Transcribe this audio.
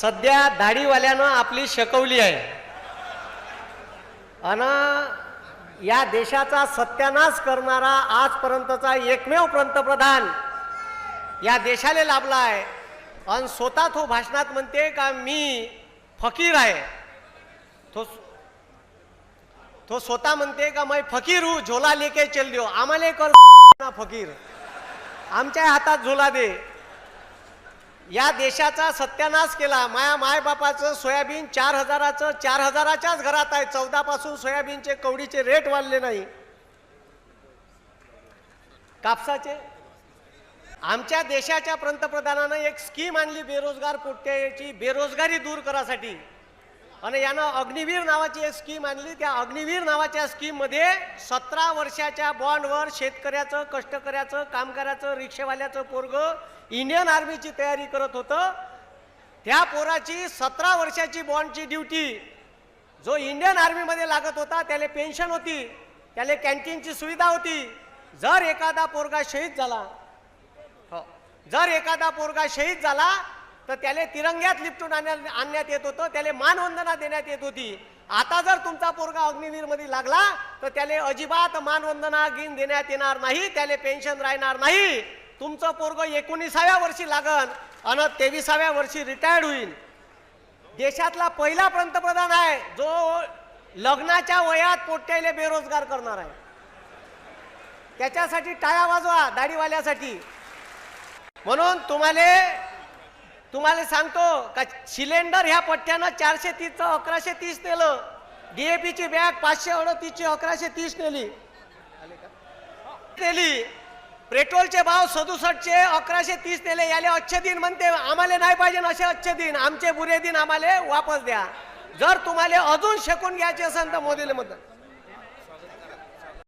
सध्या दाढीवाल्यानं आपली शकवली आहे. आणि या देशाचा सत्यानाश करणारा आजपर्यंतचा एकमेव पंतप्रधान या देशाला लाभला आहे. आणि स्वतः तो भाषणात म्हणते का मी फकीर आहे. तो तो स्वतः म्हणते का मैं फकीर हूँ झोला लेके चल देऊ आम्हाला कर ना फकीर. आमच्या हातात झोला दे. या देशाचा सत्यानाश केला. माया मायबापाचं सोयाबीन चार हजाराचं चार हजाराच्याच घरात आहे. चौदा पासून सोयाबीनचे कवडीचे रेट वाढले नाही. कापसाचे? आमच्या देशाच्या पंतप्रधानानं एक स्कीम आणली बेरोजगार पोट्याची बेरोजगारी दूर करासाठी. आणि यानं अग्निवीर नावाची एक स्कीम आणली. त्या अग्निवीर नावाच्या स्कीममध्ये सतरा वर्षाच्या बॉन्डवर शेतकऱ्याचं कष्टकऱ्याचं कामगाराचं रिक्षेवाल्याचं पोरग इंडियन आर्मीची तयारी करत होतं. त्या पोराची सतरा वर्षाची बॉन्डची ड्युटी जो इंडियन आर्मीमध्ये लागत होता त्याला पेन्शन होती त्याला कॅन्टीनची सुविधा होती. जर एखादा पोरगा शहीद झाला हो जर एखादा पोरगा शहीद झाला तर त्याला तिरंग्यात लिपटून आणण्यात आणण्यात येत होतं. त्याला मानवंदना देण्यात येत होती. आता जर तुमचा पोरगा अग्निवीरमध्ये लागला तर त्याला अजिबात मानवंदना गिन देण्यात येणार नाही. त्याला पेन्शन राहणार नाही. तुमचं पोरग एकोणीसाव्या वर्षी लागन आणि तेविसाव्या वर्षी रिटायर्ड होईल. देशातला पहिला पंतप्रधान आहे जो लग्नाच्या वयात पोट्याले बेरोजगार करणार आहे. त्याच्यासाठी टाळ्या वाजवा दाढीवाल्यासाठी. म्हणून तुम्हाला तुम्हाला सांगतो का सिलेंडर ह्या पट्ट्यानं चारशे तीसचं अकराशे तीस नेलं. डीएपीची बॅग पाचशे अडतीसची अकराशे तीस नेली. नेली. पेट्रोलचे भाव सदुसष्टचे अकराशे तीस नेले. याले अच्छे दिन म्हणते. आम्हाला नाही पाहिजे असे अच्छे दिन. आमचे बुरे दिन आम्हाला वापस द्या. जर तुम्हाला अजून शेकून घ्यायचे असेल तर मोदीला म्हणतात